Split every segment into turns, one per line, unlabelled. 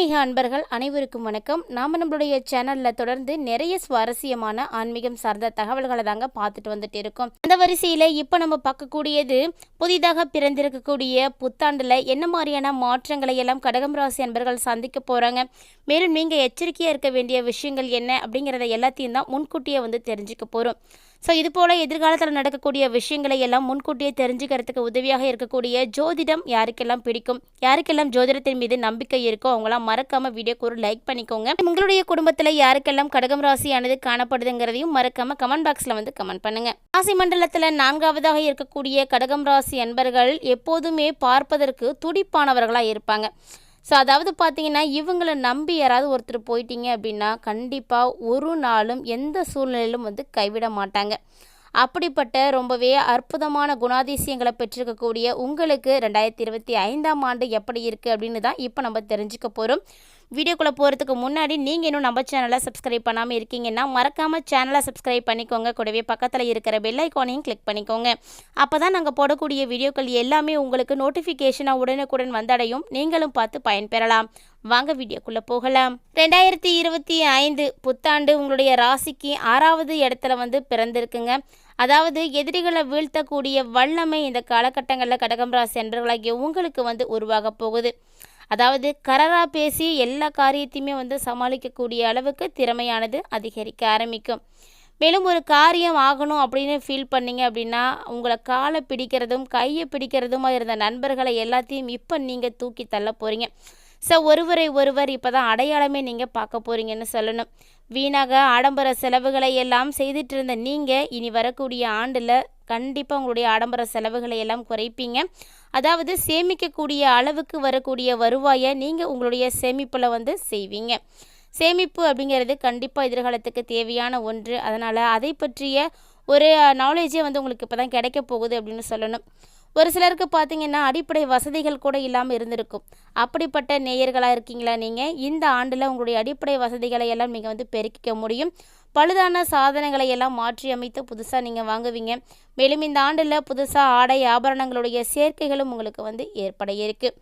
ஆன்மீக அன்பர்கள் அனைவருக்கும் வணக்கம். நாம நம்மளுடைய சேனல்ல தொடர்ந்து நிறைய சுவாரஸ்யமான ஆன்மீகம் சார்ந்த தகவல்களை தாங்க பார்த்துட்டு வந்துட்டு இருக்கோம். அந்த வரிசையில இப்போ நம்ம பார்க்கக்கூடியது புதிதாக பிறந்திருக்கக்கூடிய புத்தாண்டுல என்ன மாதிரியான மாற்றங்களை எல்லாம் கடகம் ராசி அன்பர்கள் சந்திக்க போறாங்க. மேலும் நீங்க எச்சரிக்கையா இருக்க வேண்டிய விஷயங்கள் என்ன அப்படிங்கிறத எல்லாத்தையும் தான் முன்கூட்டியே வந்து தெரிஞ்சுக்க போறோம். ஸோ இது போல எதிர்காலத்தில் நடக்கக்கூடிய விஷயங்களை எல்லாம் முன்கூட்டியே தெரிஞ்சுக்கிறதுக்கு உதவியாக இருக்கக்கூடிய ஜோதிடம் யாருக்கெல்லாம் பிடிக்கும்? யாருக்கெல்லாம் ஜோதிடத்தின் மீது நம்பிக்கை இருக்கோ அவங்களாம் மறக்காம வீடியோக்கு ஒரு லைக் பண்ணிக்கோங்க. உங்களுடைய குடும்பத்தில் யாருக்கெல்லாம் கடகம் ராசியானது காணப்படுதுங்கிறதையும் மறக்காம கமெண்ட் பாக்ஸில் வந்து கமெண்ட் பண்ணுங்க. ராசி மண்டலத்தில் நான்காவதாக இருக்கக்கூடிய கடகம் ராசி அன்பர்கள் எப்போதுமே பார்ப்பதற்கு துடிப்பானவர்களாக இருப்பாங்க. ஸோ அதாவது பார்த்தீங்கன்னா இவங்களை நம்பி யாராவது ஒருத்தர் போயிட்டீங்க அப்படின்னா கண்டிப்பாக ஒரு நாளும் எந்த சூழ்நிலையிலும் வந்து கைவிட மாட்டாங்க. அப்படிப்பட்ட ரொம்பவே அற்புதமான குணாதிசயங்களை பெற்றிருக்கக்கூடிய உங்களுக்கு ரெண்டாயிரத்தி இருபத்தி ஐந்தாம் ஆண்டு எப்படி இருக்குது அப்படின்னு தான் இப்போ நம்ம தெரிஞ்சுக்க போகிறோம் வீடியோக்குள்ளே போகிறதுக்கு முன்னாடி நீங்கள் இன்னும் நம்ம சேனலை சப்ஸ்கிரைப் பண்ணாமல் இருக்கீங்கன்னா மறக்காமல் சேனலை சப்ஸ்கிரைப் பண்ணிக்கோங்க. கூடவே பக்கத்தில் இருக்கிற பெல்லைக்கானையும் கிளிக் பண்ணிக்கோங்க. அப்போ தான் நாங்கள் போடக்கூடிய வீடியோக்கள் எல்லாமே உங்களுக்கு நோட்டிஃபிகேஷனாக உடனுக்குடன் வந்தடையும். நீங்களும் பார்த்து பயன்பெறலாம். வாங்க வீடியோக்குள்ளே போகலாம். ரெண்டாயிரத்தி இருபத்தி ஐந்து புத்தாண்டு உங்களுடைய ராசிக்கு ஆறாவது இடத்துல வந்து பிறந்திருக்குங்க. அதாவது எதிரிகளை வீழ்த்தக்கூடிய வல்லமை இந்த காலகட்டங்களில் கடகம் ராசி அன்பர்களாகிய உங்களுக்கு வந்து உருவாக போகுது. அதாவது கரராக பேசி எல்லா காரியத்தையுமே வந்து சமாளிக்கக்கூடிய அளவுக்கு திறமையானது அதிகரிக்க ஆரம்பிக்கும். மேலும் ஒரு காரியம் ஆகணும் அப்படின்னு ஃபீல் பண்ணீங்க அப்படின்னா உங்களை காலை பிடிக்கிறதும் கையை பிடிக்கிறதுமா இருந்த நண்பர்களை எல்லாத்தையும் இப்போ நீங்கள் தூக்கி தள்ள போகிறீங்க ஸோ ஒருவரை ஒருவர் இப்போ தான் அடையாளமே நீங்கள் பார்க்க போகிறீங்கன்னு சொல்லணும். வீணாக ஆடம்பர செலவுகளை எல்லாம் செய்துட்டு இருந்த நீங்கள் இனி வரக்கூடிய ஆண்டில் கண்டிப்பாக உங்களுடைய ஆடம்பர செலவுகளை எல்லாம் குறைப்பீங்க. அதாவது சேமிக்கக்கூடிய அளவுக்கு வரக்கூடிய வருவாயை நீங்கள் உங்களுடைய சேமிப்பில் வந்து செய்வீங்க. சேமிப்பு அப்படிங்கிறது கண்டிப்பாக எதிர்காலத்துக்கு தேவையான ஒன்று. அதனால் அதை பற்றிய ஒரு நாலேஜே வந்து உங்களுக்கு இப்போ தான் கிடைக்க போகுது அப்படின்னு சொல்லணும். ஒரு சிலருக்கு பார்த்தீங்கன்னா அடிப்படை வசதிகள் கூட இல்லாமல் இருந்திருக்கும். அப்படிப்பட்ட நேயர்களாக இருக்கீங்களா நீங்கள் இந்த ஆண்டில் உங்களுடைய அடிப்படை வசதிகளை எல்லாம் நீங்கள் வந்து பெருக்கிக்க முடியும். பழுதான சாதனங்களை எல்லாம் மாற்றி அமைத்து புதுசாக நீங்கள் வாங்குவீங்க. மேலும் இந்த ஆண்டில் புதுசாக ஆடை ஆபரணங்களுடைய சேர்க்கைகளும் உங்களுக்கு வந்து ஏற்பட இருக்குது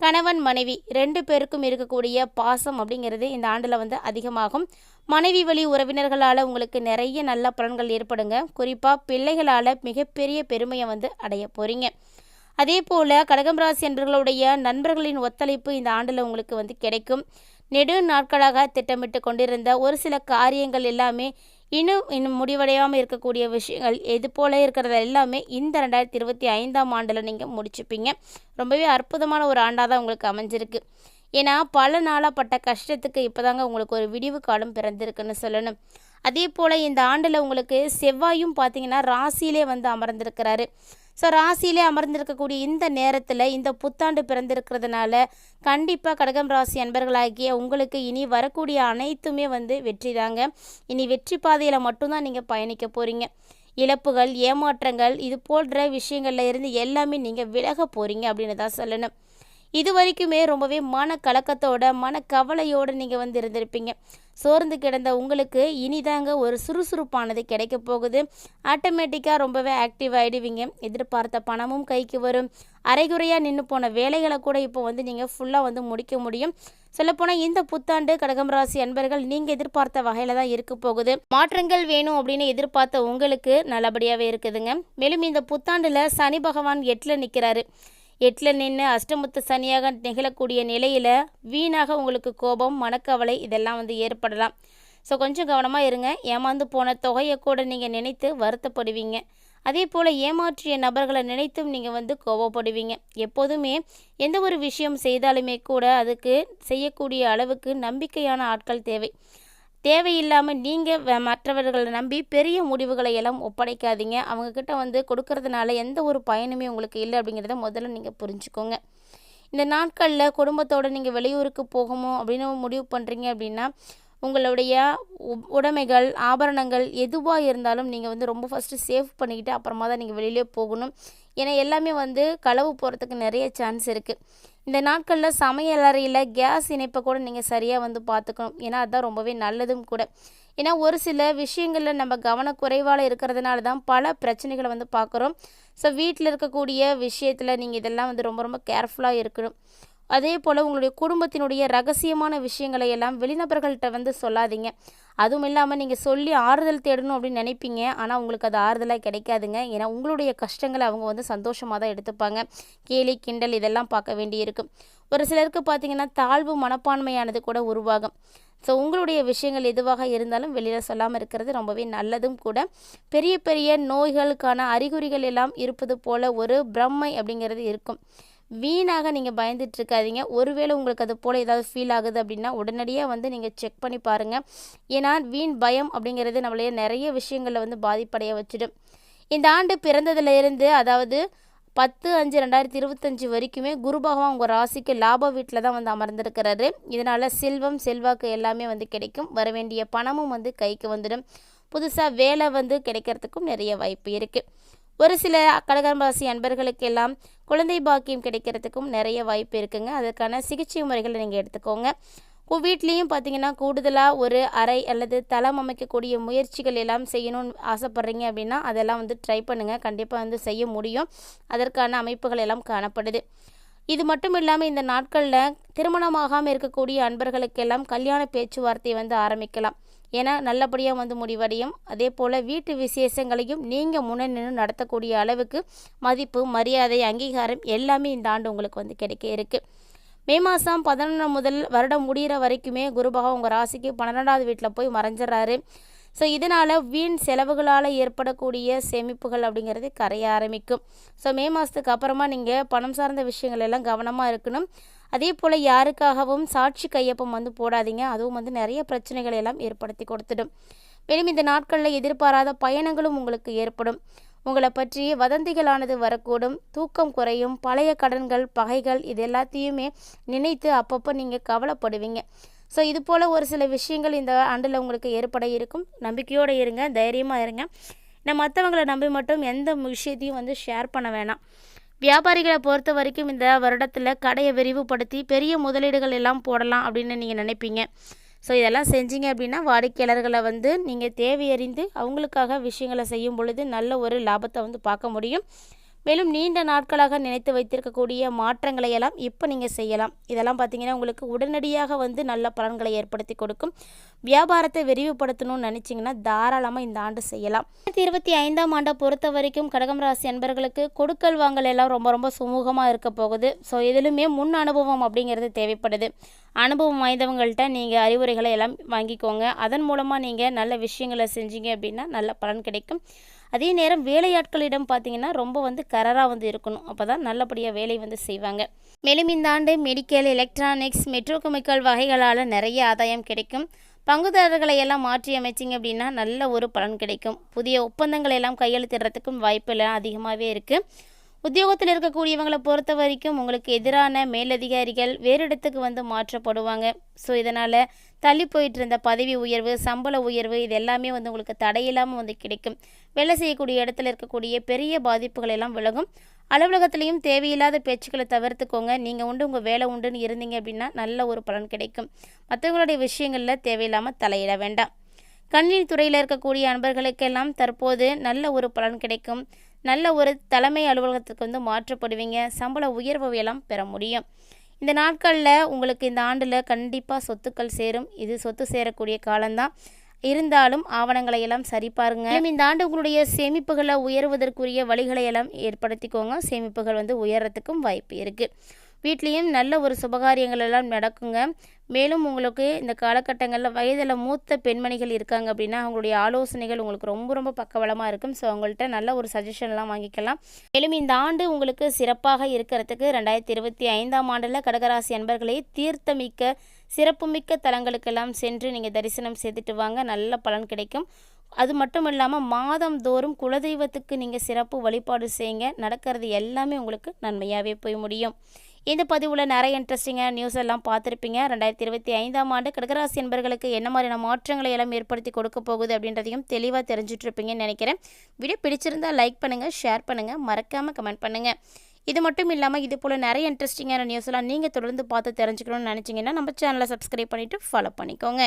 கணவன் மனைவி ரெண்டு பேருக்கும் இருக்கக்கூடிய பாசம் அப்படிங்கிறது இந்த ஆண்டில் வந்து அதிகமாகும். மனைவி வழி உறவினர்களால் உங்களுக்கு நிறைய நல்ல பலன்கள் ஏற்படுங்க. குறிப்பாக பிள்ளைகளால் மிகப்பெரிய பெருமையை வந்து அடைய போகிறீங்க அதே போல் கடகம் ராசி நண்பர்களின் ஒத்துழைப்பு இந்த ஆண்டில் உங்களுக்கு வந்து கிடைக்கும். நெடு நாட்களாக திட்டமிட்டு கொண்டிருந்த ஒரு சில காரியங்கள் எல்லாமே இன்னும் இன்னும் முடிவடையாமல் இருக்கக்கூடிய விஷயங்கள் எது போல இருக்கிறது எல்லாமே இந்த ரெண்டாயிரத்தி இருபத்தி ஐந்தாம் ஆண்டில் நீங்கள் முடிச்சுப்பீங்க. ரொம்பவே அற்புதமான ஒரு ஆண்டாக தான் உங்களுக்கு அமைஞ்சிருக்கு. ஏன்னா பல நாளாக பட்ட கஷ்டத்துக்கு இப்போதாங்க உங்களுக்கு ஒரு விடிவு காலம் பிறந்திருக்குன்னு சொல்லணும். அதே போல் இந்த ஆண்டில் உங்களுக்கு செவ்வாயும் பார்த்தீங்கன்னா ராசியிலே வந்து அமர்ந்திருக்கிறாரு. ஸோ ராசியிலே அமர்ந்திருக்கக்கூடிய இந்த நேரத்தில் இந்த புத்தாண்டு பிறந்திருக்கிறதுனால கண்டிப்பாக கடகம் ராசி அன்பர்களாகிய உங்களுக்கு இனி வரக்கூடிய அனைத்துமே வந்து வெற்றி தாங்க. இனி வெற்றி பாதையில் மட்டும்தான் நீங்கள் பயணிக்க போகிறீங்க இழப்புகள் ஏமாற்றங்கள் இது போன்ற விஷயங்கள்ல இருந்து எல்லாமே நீங்கள் விலக போகிறீங்க அப்படின்னு தான் சொல்லணும். இது வரைக்குமே ரொம்பவே மன கலக்கத்தோட மன கவலையோடு நீங்கள் வந்து இருந்திருப்பீங்க. சோர்ந்து கிடந்த உங்களுக்கு இனிதாங்க ஒரு சுறுசுறுப்பானது கிடைக்க போகுது. ஆட்டோமேட்டிக்காக ரொம்பவே ஆக்டிவ் ஆகிடுவீங்க எதிர்பார்த்த பணமும் கைக்கு வரும். அரைகுறையாக நின்று போன வேலைகளை கூட இப்போ வந்து நீங்கள் ஃபுல்லாக வந்து முடிக்க முடியும். சொல்லப்போனால் இந்த புத்தாண்டு கடகம் ராசி அன்பர்கள் நீங்கள் எதிர்பார்த்த வகையில் தான் இருக்க போகுது. மாற்றங்கள் வேணும் அப்படின்னு எதிர்பார்த்த உங்களுக்கு நல்லபடியாகவே இருக்குதுங்க. மேலும் இந்த புத்தாண்டில் சனி பகவான் எட்டில் நிற்கிறாரு எட்டில் நின்று அஷ்டமுத்த சனியாக நிகழக்கூடிய நிலையில் வீணாக உங்களுக்கு கோபம் மனக்கவலை இதெல்லாம் வந்து ஏற்படலாம். ஸோ கொஞ்சம் கவனமாக இருங்க. ஏமாந்து போன தொகையை கூட நீங்கள் நினைத்து வருத்தப்படுவீங்க. அதே போல் ஏமாற்றிய நபர்களை நினைத்தும் நீங்கள் வந்து கோபப்படுவீங்க. எப்போதுமே எந்த ஒரு விஷயம் செய்தாலுமே கூட அதுக்கு செய்யக்கூடிய அளவுக்கு நம்பிக்கையான ஆட்கள் தேவை. தேவையில்லாமல் நீங்கள் மற்றவர்களை நம்பி பெரிய முடிவுகளை எல்லாம் ஒப்படைக்காதீங்க. அவங்கக்கிட்ட வந்து கொடுக்கறதுனால எந்த ஒரு பயனுமே உங்களுக்கு இல்லை அப்படிங்கிறத முதல்ல நீங்கள் புரிஞ்சுக்கோங்க. இந்த நாட்களில் குடும்பத்தோடு நீங்கள் வெளியூருக்கு போகணும் அப்படின்னு முடிவு பண்ணுறீங்க அப்படின்னா உங்களுடைய உ- உடைமைகள் ஆபரணங்கள் எதுவாக இருந்தாலும் நீங்கள் வந்து ரொம்ப ஃபஸ்ட்டு சேவ் பண்ணிக்கிட்டு அப்புறமா தான் நீங்கள் வெளியிலே போகணும். ஏன்னா எல்லாமே வந்து களவு போகிறதுக்கு நிறைய சான்ஸ் இருக்குது இந்த நாட்களில் சமையல் அறையில் கேஸ் இணைப்பை கூட நீங்கள் சரியாக வந்து பார்த்துக்கணும். ஏன்னா அதுதான் ரொம்பவே நல்லதும் கூட. ஏன்னா ஒரு சில விஷயங்களில் நம்ம கவனக்குறைவால் இருக்கிறதுனால தான் பல பிரச்சனைகளை வந்து பார்க்குறோம். ஸோ வீட்டில் இருக்கக்கூடிய விஷயத்தில் நீங்கள் இதெல்லாம் வந்து ரொம்ப ரொம்ப கேர்ஃபுல்லாக இருக்கணும். அதே போல் உங்களுடைய குடும்பத்தினுடைய ரகசியமான விஷயங்களை எல்லாம் வெளிநபர்கள்ட்ட வந்து சொல்லாதீங்க. அதுவும் இல்லாமல் நீங்கள் சொல்லி ஆறுதல் தேடணும் அப்படின்னு நினைப்பீங்க. ஆனால் உங்களுக்கு அது ஆறுதலாக கிடைக்காதுங்க. ஏன்னா உங்களுடைய கஷ்டங்களை அவங்க வந்து சந்தோஷமாக தான் எடுத்துப்பாங்க. கேலி கிண்டல் இதெல்லாம் பார்க்க வேண்டியிருக்கும். ஒரு சிலருக்கு பார்த்தீங்கன்னா தாழ்வு மனப்பான்மையானது கூட உருவாகும். ஸோ உங்களுடைய விஷயங்கள் எதுவாக இருந்தாலும் வெளியில் சொல்லாமல் இருக்கிறது ரொம்பவே நல்லதும் கூட. பெரிய பெரிய நோய்களுக்கான அறிகுறிகள் எல்லாம் இருப்பது போல் ஒரு பிரம்மை அப்படிங்கிறது இருக்கும். வீணாக நீங்கள் பயந்துட்டு இருக்காதீங்க ஒருவேளை உங்களுக்கு அது போல் ஏதாவது ஃபீல் ஆகுது அப்படின்னா உடனடியாக வந்து நீங்கள் செக் பண்ணி பாருங்கள் ஏன்னா வீண் பயம் அப்படிங்கிறது நம்மளைய நிறைய விஷயங்களில் வந்து பாதிப்படைய வச்சிடும். இந்த ஆண்டு பிறந்ததுலேருந்து அதாவது பத்து அஞ்சு ரெண்டாயிரத்தி இருபத்தஞ்சி வரைக்குமே குரு பகவான் உங்கள் ராசிக்கு லாப வீட்டில் தான் வந்து அமர்ந்திருக்கிறாரு. இதனால் செல்வம் செல்வாக்கு எல்லாமே வந்து கிடைக்கும். வர வேண்டிய பணமும் வந்து கைக்கு வந்துடும். புதுசாக வேலை வந்து கிடைக்கிறதுக்கும் நிறைய வாய்ப்பு இருக்குது ஒரு சில கடகம் அன்பர்களுக்கெல்லாம் அன்பர்களுக்கு எல்லாம் குழந்தை பாக்கியம் கிடைக்கிறதுக்கும் நிறைய வாய்ப்பு இருக்குங்க. அதற்கான சிகிச்சை முறைகளை நீங்கள் எடுத்துக்கோங்க. உங்கள் வீட்லேயும் பார்த்தீங்கன்னா கூடுதலாக ஒரு அறை அல்லது தளம் அமைக்கக்கூடிய முயற்சிகள் எல்லாம் செய்யணும்னு ஆசைப்பட்றீங்க அப்படின்னா அதெல்லாம் வந்து ட்ரை பண்ணுங்கள் கண்டிப்பாக வந்து செய்ய முடியும். அதற்கான அமைப்புகள் எல்லாம் காணப்படுது. இது மட்டும் இல்லாமல் இந்த நாட்களில் திருமணமாகாமல் இருக்கக்கூடிய அன்பர்களுக்கெல்லாம் கல்யாண பேச்சுவார்த்தை வந்து ஆரம்பிக்கலாம். ஏன்னா நல்லபடியாக வந்து முடிவடையும். அதே போல் வீட்டு விசேஷங்களையும் நீங்கள் முன்னே நின்று நடத்தக்கூடிய அளவுக்கு மதிப்பு மரியாதை அங்கீகாரம் எல்லாமே இந்த ஆண்டு உங்களுக்கு வந்து கிடைக்க இருக்குது மே மாதம் பதினொன்று முதல் வருடம் முடிகிற வரைக்குமே குருபகம் உங்கள் ராசிக்கு பன்னிரெண்டாவது வீட்டில் போய் மறைஞ்சிடறாரு. ஸோ இதனால் வீண் செலவுகளால் ஏற்படக்கூடிய சேமிப்புகள் அப்படிங்கிறது கரைய ஆரம்பிக்கும். ஸோ மே மாதத்துக்கு அப்புறமா நீங்கள் பணம் சார்ந்த விஷயங்கள் எல்லாம் கவனமாக இருக்கணும். அதே போல் யாருக்காகவும் சாட்சி கையொப்பம் வந்து போடாதீங்க. அதுவும் வந்து நிறைய பிரச்சனைகளை எல்லாம் ஏற்படுத்தி கொடுத்துடும். மேலும் இந்த நாட்களில் எதிர்பாராத பயணங்களும் உங்களுக்கு ஏற்படும். உங்களை பற்றி வதந்திகளானது வரக்கூடும். தூக்கம் குறையும். பழைய கடன்கள் பகைகள் இது எல்லாத்தையுமே நினைத்து அப்பப்போ நீங்கள் கவலைப்படுவீங்க. ஸோ இது போல் ஒரு சில விஷயங்கள் இந்த ஆண்டில் உங்களுக்கு ஏற்பட இருக்கும். நம்பிக்கையோடு இருங்க தைரியமாக இருங்க. நான் மற்றவங்களை நம்பி மட்டும் எந்த விஷயத்தையும் வந்து ஷேர் பண்ண வேணாம். வியாபாரிகளை பொறுத்த வரைக்கும் இந்த வருடத்தில் கடையை விரிவுபடுத்தி பெரிய முதலீடுகள் எல்லாம் போடலாம் அப்படின்னு நீங்கள் நினைப்பீங்க. ஸோ இதெல்லாம் செஞ்சீங்க அப்படின்னா வாடிக்கையாளர்களை வந்து நீங்கள் தேவையறிந்து அவங்களுக்காக விஷயங்களை செய்யும் பொழுது நல்ல ஒரு லாபத்தை வந்து பார்க்க முடியும். மேலும் நீண்ட நாட்களாக நினைத்து வைத்திருக்கக்கூடிய மாற்றங்களை எல்லாம் இப்போ நீங்கள் செய்யலாம். இதெல்லாம் பார்த்தீங்கன்னா உங்களுக்கு உடனடியாக வந்து நல்ல பலன்களை ஏற்படுத்தி கொடுக்கும். வியாபாரத்தை விரிவுபடுத்தணும்னு நினச்சிங்கன்னா தாராளமாக இந்த ஆண்டு செய்யலாம். ரெண்டாயிரத்தி இருபத்தி ஐந்தாம் ஆண்டை பொறுத்த வரைக்கும் கடகம் ராசி அன்பர்களுக்கு கொடுக்கல் வாங்கல் எல்லாம் ரொம்ப ரொம்ப சுமூகமாக இருக்க போகுது. ஸோ எதிலுமே முன் அனுபவம் அப்படிங்கிறது தேவைப்படுது. அனுபவம் வாய்ந்தவங்கள்ட்ட நீங்கள் அறிவுரைகளை எல்லாம் வாங்கிக்கோங்க. அதன் மூலமாக நீங்கள் நல்ல விஷயங்களை செஞ்சீங்க அப்படின்னா நல்ல பலன் கிடைக்கும். அதே நேரம் வேலையாட்களிடம் பார்த்திங்கன்னா ரொம்ப வந்து கரராக வந்து இருக்கணும். அப்போ தான் நல்லபடியாக வேலை வந்து செய்வாங்க. மேலும் இந்த ஆண்டு மெடிக்கல் எலக்ட்ரானிக்ஸ் மெட்ரோகெமிக்கல் வகைகளால் நிறைய ஆதாயம் கிடைக்கும். பங்குதாரர்களை எல்லாம் மாற்றி அமைச்சிங்க அப்படின்னா நல்ல ஒரு பலன் கிடைக்கும். புதிய ஒப்பந்தங்களை எல்லாம் கையெழுத்திடுறதுக்கும் வாய்ப்பு எல்லாம் அதிகமாகவே இருக்குது உத்தியோகத்தில் இருக்கக்கூடியவங்களை பொறுத்த வரைக்கும் உங்களுக்கு எதிரான மேலதிகாரிகள் வேறு இடத்துக்கு வந்து மாற்றப்படுவாங்க. ஸோ இதனால் தள்ளி போயிட்டு இருந்த பதவி உயர்வு சம்பள உயர்வு இது எல்லாமே வந்து உங்களுக்கு தடையில்லாமல் வந்து கிடைக்கும். வேலை செய்யக்கூடிய இடத்துல இருக்கக்கூடிய பெரிய பாதிப்புகள் எல்லாம் விலகும். அலுவலகத்திலையும் தேவையில்லாத பேச்சுக்களை தவிர்த்துக்கோங்க. நீங்கள் உண்டு உங்கள் வேலை உண்டுன்னு இருந்தீங்க அப்படின்னா நல்ல ஒரு பலன் கிடைக்கும். மற்றவங்களுடைய விஷயங்களில் தேவையில்லாமல் தலையிட வேண்டாம். கணினி துறையில் இருக்கக்கூடிய அன்பர்களுக்கெல்லாம் தற்போது நல்ல ஒரு பலன் கிடைக்கும். நல்ல ஒரு தலைமை அலுவலகத்துக்கு வந்து மாற்றப்படுவீங்க. சம்பள உயர்வு எல்லாம் பெற முடியும். இந்த நாட்களில் உங்களுக்கு இந்த ஆண்டில் கண்டிப்பாக சொத்துக்கள் சேரும். இது சொத்து சேரக்கூடிய காலம்தான். இருந்தாலும் ஆவணங்களை எல்லாம் சரிபாருங்க மேலும் இந்த ஆண்டு உங்களுடைய சேமிப்புகளை உயர்வதற்குரிய வழிகளை எல்லாம் ஏற்படுத்திக்கோங்க. சேமிப்புகள் வந்து உயர்றதுக்கும் வாய்ப்பு இருக்குது வீட்லேயும் நல்ல ஒரு சுபகாரியங்கள் எல்லாம் நடக்குங்க. மேலும் உங்களுக்கு இந்த காலகட்டங்களில் வயதில் மூத்த பெண்மணிகள் இருக்காங்க அப்படின்னா அவங்களுடைய ஆலோசனைகள் உங்களுக்கு ரொம்ப ரொம்ப பக்கவளமாக இருக்கும். ஸோ அவங்கள்ட்ட நல்ல ஒரு சஜஷன்லாம் வாங்கிக்கலாம். மேலும் இந்த ஆண்டு உங்களுக்கு சிறப்பாக இருக்கிறதுக்கு ரெண்டாயிரத்தி இருபத்தி ஐந்தாம் ஆண்டில் கடகராசி அன்பர்களை தீர்த்தமிக்க சிறப்புமிக்க தலங்களுக்கெல்லாம் சென்று நீங்கள் தரிசனம் செய்துட்டு வாங்க. நல்ல பலன் கிடைக்கும். அது மட்டும் இல்லாமல் மாதந்தோறும் குலதெய்வத்துக்கு நீங்கள் சிறப்பு வழிபாடு செய்யுங்க. நடக்கிறது எல்லாமே உங்களுக்கு நன்மையாகவே போய் முடியும். இந்த பதிவில் நிறைய இன்ட்ரெஸ்டிங்காக நியூஸ் எல்லாம் பார்த்துருப்பீங்க. ரெண்டாயிரத்தி இருபத்தி ஐந்தாம் ஆண்டு கடகராசி என்பர்களுக்கு என்ன மாதிரியான மாற்றங்களை எல்லாம் ஏற்படுத்தி கொடுக்க போகுது அப்படின்றதையும் தெளிவாக தெரிஞ்சிட்ருப்பீங்கன்னு நினைக்கிறேன். வீடியோ பிடிச்சிருந்தா லைக் பண்ணுங்கள் ஷேர் பண்ணுங்கள் மறக்காமல் கமெண்ட் பண்ணுங்கள் இது மட்டும் இல்லாமல் இது போல் நிறைய இன்ட்ரெஸ்டிங்கான நியூஸ்லாம் நீங்கள் தொடர்ந்து பார்த்து தெரிஞ்சுக்கணும்னு நினச்சிங்கன்னா நம்ம சேனலை சப்ஸ்கிரைப் பண்ணிவிட்டு ஃபாலோ பண்ணிக்கோங்க.